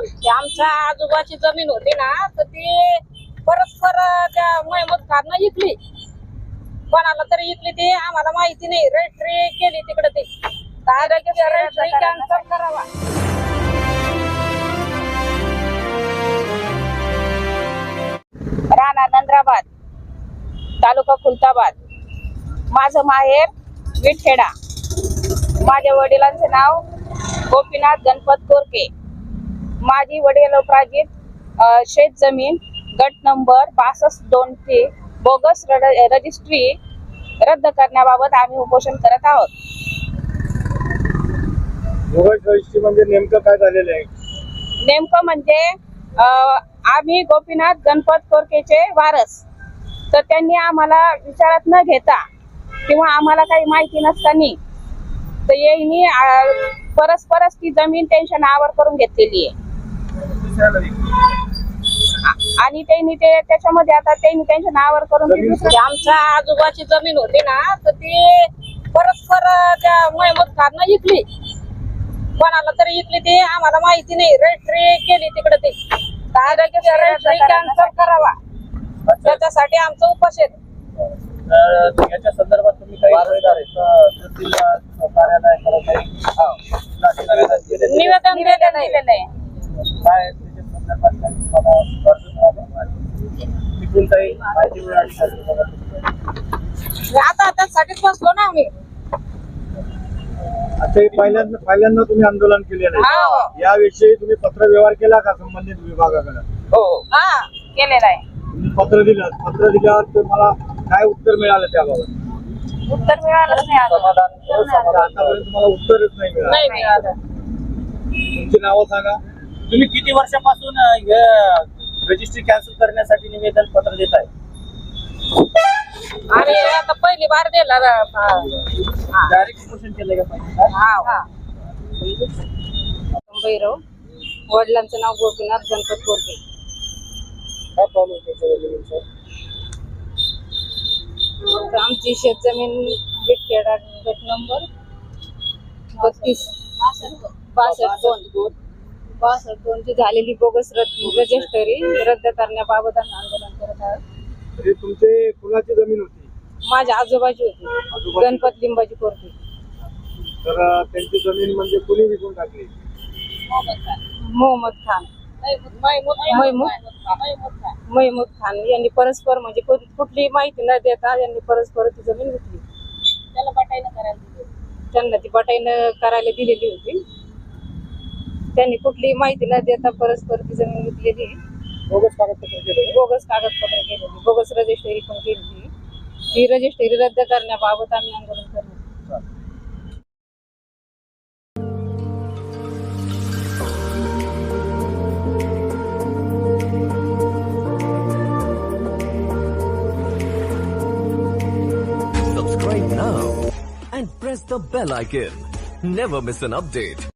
आमच्या आजोबाची जमीन होती ना तर ती परस्पर त्या महमूद खान इकली. कोणाला तरी इकली ती आम्हाला माहिती नाही. रजिस्ट्री केली तिकडे ती. रजिस्ट्री कॅन्सल करावा. राणा नंद्राबाद तालुका खुलताबाद. माझं माहेर विठेडा. माझ्या वडिलांचे नाव गोपीनाथ गणपत कोरके माझी वडिलोपराजित अ, शेत जमीन गट नंबर बासष्ट दोन ची बोगस रजिस्ट्री रद्द करण्याबाबत आम्ही उपोषण करत आहोत. बोगस रजिस्ट्री म्हणजे नेमकं काय झालेलं आहे? नेमकं म्हणजे आम्ही गोपीनाथ गणपत कोरकेचे वारस. तर त्यांनी आम्हाला विचारात न घेता किंवा आम्हाला काही माहिती नसताना तर अ, परस्परच ती जमीन त्यांच्या नावावर करून घेतलेली आहे. आणि त्यांनी ते त्याच्यामध्ये आता त्यांनी त्यांच्या नावावर करून ती दुसऱ्या- आमच्या आजोबाची जमीन होती ना तर ती परस्पर त्या महमूद खाननं इकली. कोणाला तरी इकली ती आम्हाला माहिती नाही. रजिस्ट्री केली तिकडे ती. रजिस्ट्री कॅन्सल करावा. त्याच्यासाठी आमचं उपोषण तर याच्या संदर्भात तुम्ही काही तहसील कार्यालय निवेदन निवेदन दिलेलं नाही. दिलेलं आहे काय त्याच्या संदर्भात काही तुम्हाला अर्ज मिळाला आहे? तिथून काही माहिती मिळाली का तुम्हाला? आता बसलो ना आम्ही. आता पहिल्यांदा पहिल्यांदा तुम्ही आंदोलन केलेलं हा. आहे याविषयी तुम्ही पत्र व्यवहार केला का संबंधित विभागाकडे? हा. केलेलं आहे. तुम्ही पत्र दिलं. पत्र दिल्यावर तुम्हाला काय उत्तर मिळालं त्याबाबत? उत्तर मिळालंच नाही अजून. आतापर्यंत तुम्हाला उत्तरच नाही मिळालं. नाही मिळालं. तुमची नावं सांगा. तुम्ही किती वर्षापासून रजिस्ट्री कॅन्सल करण्यासाठी निवेदन पत्र देत आहे आणि आता पहिली बार दिला. डायरेक्ट मोशन केलं का पाहिजे भैरव वडिलांचं नाव गोपीनाथ गणपत कोरके काय प्रॉब्लेम त्याच्या आमची शेत जमीन विटखेडा गट नंबर बत्तीस बासष्ट दोन. बासष्ट दोन ची झालेली बोगस रजिस्टरी रद्द करण्याबाबत आम्ही आंदोलन करत आहोत. तुमचे कुणाची जमीन होती? माझ्या आजोबाची होती? गणपत लिंबाची कोरके तर त्यांची जमीन म्हणजे कुणी विकून टाकली? मोहम्मद खान. महमूद खान. यांनी परस्पर म्हणजे कुठ- कुठली माहिती न देता यांनी परस्पर ती जमीन घेतली त्याला बटाईनं करायला दिली. त्यांना ती बटाईनं करायला दिलेली होती. त्यांनी कुठली माहिती न देता परस्पर ती जमीन विकलेली बोगस कागदपत्र केले बोगस कागदपत्र केलेली बोगस रजिस्ट्री पण केलेली ती रजिस्ट्री रद्द करण्याबाबत आम्ही आंदोलन करणार Subscribe now and press the bell icon. Never miss an update.